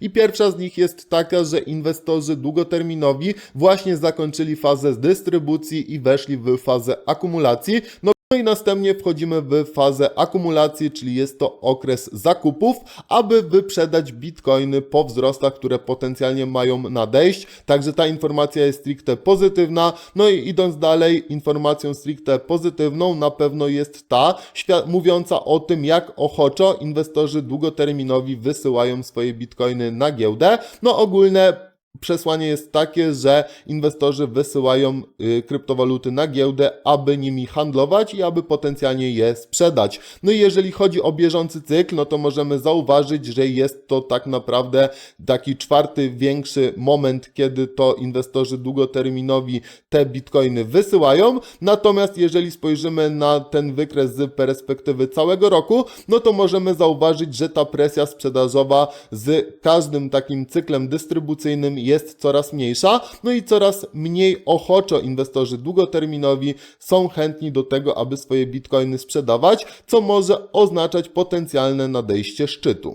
I pierwsza z nich jest taka, że inwestorzy długoterminowi właśnie zakończyli fazę dystrybucji i weszli w fazę akumulacji. No no i następnie wchodzimy w fazę akumulacji, czyli jest to okres zakupów, aby wyprzedać bitcoiny po wzrostach, które potencjalnie mają nadejść. Także ta informacja jest stricte pozytywna. No i idąc dalej, informacją stricte pozytywną na pewno jest ta, mówiąca o tym, jak ochoczo inwestorzy długoterminowi wysyłają swoje bitcoiny na giełdę. No ogólne Przesłanie jest takie, że inwestorzy wysyłają y, kryptowaluty na giełdę, aby nimi handlować i aby potencjalnie je sprzedać. No i jeżeli chodzi o bieżący cykl, no to możemy zauważyć, że jest to tak naprawdę taki czwarty większy moment, kiedy to inwestorzy długoterminowi te bitcoiny wysyłają. Natomiast jeżeli spojrzymy na ten wykres z perspektywy całego roku, no to możemy zauważyć, że ta presja sprzedażowa z każdym takim cyklem dystrybucyjnym jest coraz mniejsza, no i coraz mniej ochoczo inwestorzy długoterminowi są chętni do tego, aby swoje bitcoiny sprzedawać, co może oznaczać potencjalne nadejście szczytu.